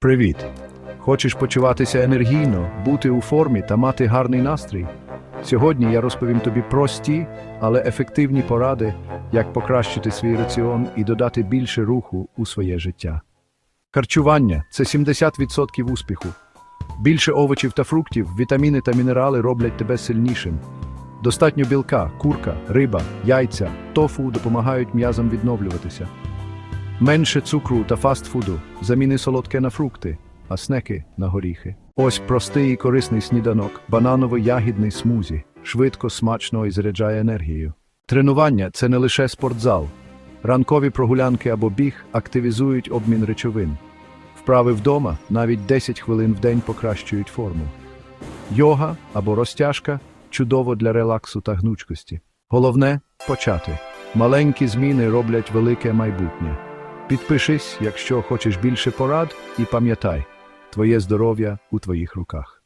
Привіт! Хочеш почуватися енергійно, бути у формі та мати гарний настрій? Сьогодні я розповім тобі прості, але ефективні поради, як покращити свій раціон і додати більше руху у своє життя. Харчування це 70% успіху. Більше овочів та фруктів, вітаміни та мінерали роблять тебе сильнішим. Достатньо білка, курка, риба, яйця, тофу допомагають м'язам відновлюватися. Менше цукру та фастфуду, заміни солодке на фрукти, а снеки на горіхи. Ось простий і корисний сніданок, бананово-ягідний смузі, швидко, смачно і заряджає енергією. Тренування це не лише спортзал. Ранкові прогулянки або біг активізують обмін речовин. Вправи вдома навіть 10 хвилин в день покращують форму. Йога або розтяжка чудово для релаксу та гнучкості. Головне почати. Маленькі зміни роблять велике майбутнє. Підпишись, якщо хочеш більше порад, і пам'ятай, твоє здоров'я у твоїх руках.